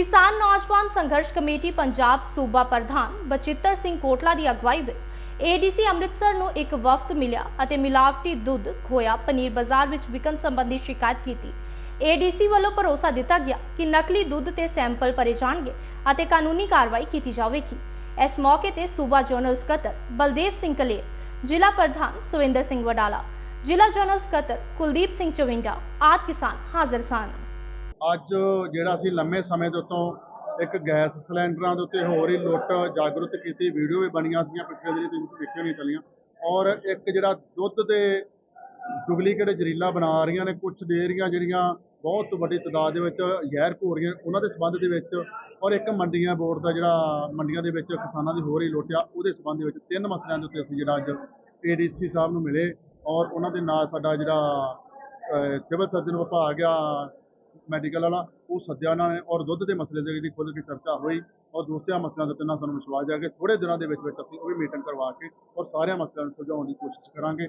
ਕਿਸਾਨ ਨੌਜਵਾਨ ਸੰਘਰਸ਼ ਕਮੇਟੀ ਪੰਜਾਬ ਸੂਬਾ ਪ੍ਰਧਾਨ ਬਚਿੱਤਰ ਸਿੰਘ ਕੋਟਲਾ ਦੀ ਅਗਵਾਈ ਵਿੱਚ ਏਡੀਸੀ ਅੰਮ੍ਰਿਤਸਰ ਨੂੰ ਇੱਕ ਵਫਦ ਮਿਲਿਆ ਅਤੇ ਮਿਲਾਵਟੀ ਦੁੱਧ ਖੋਇਆ, ਪਨੀਰ ਬਾਜ਼ਾਰ ਵਿੱਚ ਵਿਕਣ ਸੰਬੰਧੀ ਸ਼ਿਕਾਇਤ ਕੀਤੀ। ਏਡੀਸੀ ਵੱਲੋਂ ਭਰੋਸਾ ਦਿੱਤਾ ਗਿਆ ਕਿ ਨਕਲੀ ਦੁੱਧ ਤੇ ਸੈਂਪਲ ਭਰੇ ਜਾਣਗੇ ਅਤੇ ਕਾਨੂੰਨੀ ਕਾਰਵਾਈ ਕੀਤੀ ਜਾਵੇਗੀ। ਇਸ ਮੌਕੇ ਤੇ ਸੂਬਾ ਜਨਰਲ ਸਕੱਤਰ ਬਲਦੇਵ ਸਿੰਘ ਕਲੇਰ, ਜ਼ਿਲ੍ਹਾ ਪ੍ਰਧਾਨ ਸੁਵਿੰਦਰ ਸਿੰਘ ਵਡਾਲਾ, ਜ਼ਿਲ੍ਹਾ ਜਨਰਲ ਸਕੱਤਰ ਕੁਲਦੀਪ ਸਿੰਘ ਚਵਿੰਡਾ ਆਦਿ ਕਿਸਾਨ ਹਾਜ਼ਰ ਸਨ। ਅੱਜ ਜਿਹੜਾ ਅਸੀਂ ਲੰਮੇ ਸਮੇਂ ਦੇ ਉੱਤੋਂ ਇੱਕ ਗੈਸ ਸਿਲੰਡਰਾਂ ਦੇ ਉੱਤੇ ਹੋ ਰਹੀ ਲੁੱਟ ਜਾਗਰੂਕ ਕੀਤੀ, ਵੀਡੀਓ ਵੀ ਬਣੀਆਂ ਸੀਗੀਆਂ, ਪਿੱਛੇ ਦਿਨੀ ਤੁਸੀਂ ਦੇਖੀਆਂ ਨਹੀਂ ਚੱਲੀਆਂ। ਔਰ ਇੱਕ ਜਿਹੜਾ ਦੁੱਧ ਦੇ ਡੁਪਲੀਕੇਟ ਜ਼ਰੀਲਾ ਬਣਾ ਰਹੀਆਂ ਨੇ ਕੁਝ ਡੇਅਰੀਆਂ ਜਿਹੜੀਆਂ ਬਹੁਤ ਵੱਡੀ ਤਾਦਾਦ ਦੇ ਵਿੱਚ ਜ਼ਹਿਰ ਘੋਲ ਰਹੀਆਂ ਉਹਨਾਂ ਦੇ ਸਬੰਧ ਦੇ ਵਿੱਚ ਔਰ ਇੱਕ ਮੰਡੀਆਂ ਬੋਰਡ ਦਾ ਜਿਹੜਾ ਮੰਡੀਆਂ ਦੇ ਵਿੱਚ ਕਿਸਾਨਾਂ ਦੀ ਹੋ ਰਹੀ ਲੁੱਟ ਆ, ਉਹਦੇ ਸਬੰਧ ਦੇ ਵਿੱਚ ਤਿੰਨ ਮਸਲਿਆਂ ਦੇ ਉੱਤੇ ਅਸੀਂ ਜਿਹੜਾ ਅੱਜ ਏਡੀਸੀ ਸਾਹਿਬ ਨੂੰ ਮਿਲੇ ਔਰ ਉਹਨਾਂ ਦੇ ਨਾਲ ਸਾਡਾ ਜਿਹੜਾ ਸਿਵਲ ਸਰਜਨ ਵਿਭਾਗ ਆ ਮੈਡੀਕਲ ਵਾਲਾ, ਉਹ ਸੱਦਿਆ ਉਹਨਾਂ ਨੇ ਔਰ ਦੁੱਧ ਦੇ ਮਸਲੇ ਦੇ ਜਿਹੜੀ ਖੁੱਲ੍ਹ ਕੇ ਚਰਚਾ ਹੋਈ ਔਰ ਦੂਸਰਿਆਂ ਮਸਲਿਆਂ ਦੇ ਉੱਤੇ ਨਾ ਸਾਨੂੰ ਵਿਸ਼ਵਾਸ ਜਾ ਕੇ ਥੋੜੇ ਦਿਨਾਂ ਦੇ ਵਿੱਚ ਵਿੱਚ ਅਸੀਂ ਉਹ ਵੀ ਮੀਟਿੰਗ ਕਰਵਾ ਕੇ ਔਰ ਸਾਰਿਆਂ ਮਸਲਿਆਂ ਨੂੰ ਸੁਲਝਾਉਣ ਦੀ ਕੋਸ਼ਿਸ਼ ਕਰਾਂਗੇ।